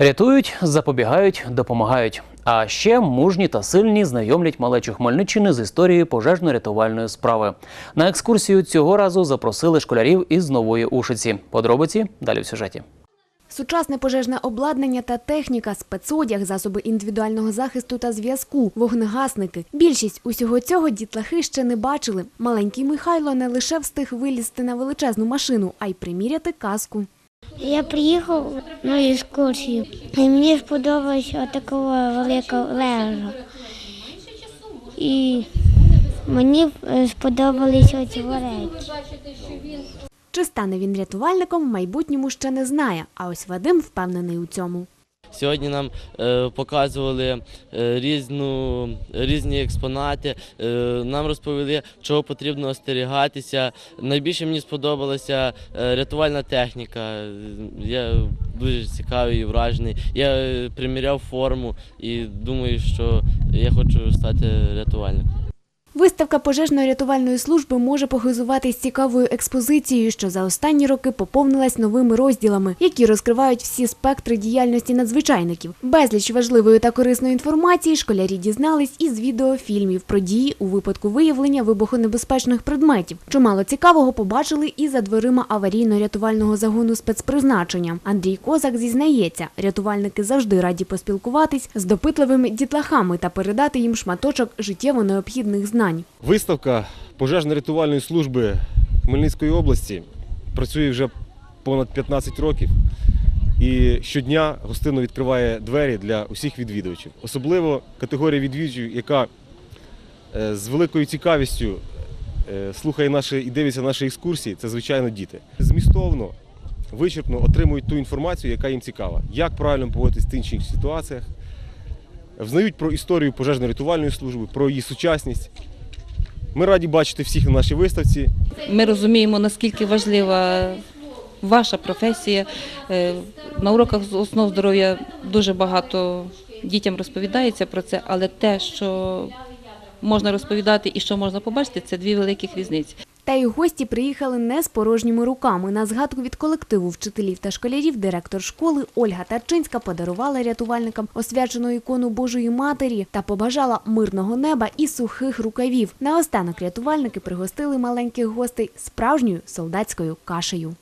Рятують, запобігають, допомагають. А ще мужні та сильні знайомлять малечу Хмельниччини з історією пожежно-рятувальної справи. На екскурсію цього разу запросили школярів із нової Ушиці. Подробиці далі в сюжеті. Сучасне пожежне обладнання та техніка, спецодяг, засоби індивідуального захисту та зв'язку, вогнегасники. Більшість усього цього дітлахи ще не бачили. Маленький Михайло не лише встиг вилізти на величезну машину, а й приміряти каску. Я приїхав на екскурсію, і мені сподобалася така велика лежа. І мені е, сподобалися ці речі. Чи стане він рятувальником, в майбутньому ще не знає. А ось Вадим впевнений у цьому. Сьогодні нам е, показували е, різну, різні експонати, е, нам розповіли, чого потрібно остерігатися. Найбільше мені сподобалася рятувальна техніка. Я дуже цікавий і вражений. Я приміряв форму і думаю, що я хочу стати рятувальником. Виставка пожежно-рятувальної служби може похизуватись цікавою експозицією, що за останні роки поповнилась новими розділами, які розкривають всі спектри діяльності надзвичайників. Безліч важливої та корисної інформації школярі дізнались із відеофільмів про дії у випадку виявлення вибухонебезпечних предметів. Чимало цікавого побачили і за дверима аварійно-рятувального загону спецпризначення. Андрій Козак зізнається, рятувальники завжди раді поспілкуватись з допитливими дітлахами та передати їм шматочок життєво необхідних знань. Виставка пожежно-рятувальної служби Хмельницької області працює вже понад 15 років і щодня гостинно відкриває двері для усіх відвідувачів. Особливо категорія відвідувачів, яка е, з великою цікавістю е, слухає наші і дивиться наші екскурсії, це звичайно діти. Змістовно, вичерпно отримують ту інформацію, яка їм цікава. Як правильно поводитись в інших ситуаціях, взнають про історію пожежно-рятувальної служби, про її сучасність. Ми раді бачити всіх на нашій виставці. Ми розуміємо, наскільки важлива ваша професія. Е, На уроках з основ здоров'я дуже багато дітям розповідається про це, але те, що можна розповідати і що можна побачити, це дві великих різниці. Та й гості приїхали не з порожніми руками. На згадку від колективу вчителів та школярів директор школи Ольга Тарчинська подарувала рятувальникам освячену ікону Божої Матері та побажала мирного неба і сухих рукавів. Наостанок рятувальники пригостили маленьких гостей справжньою солдатською кашею.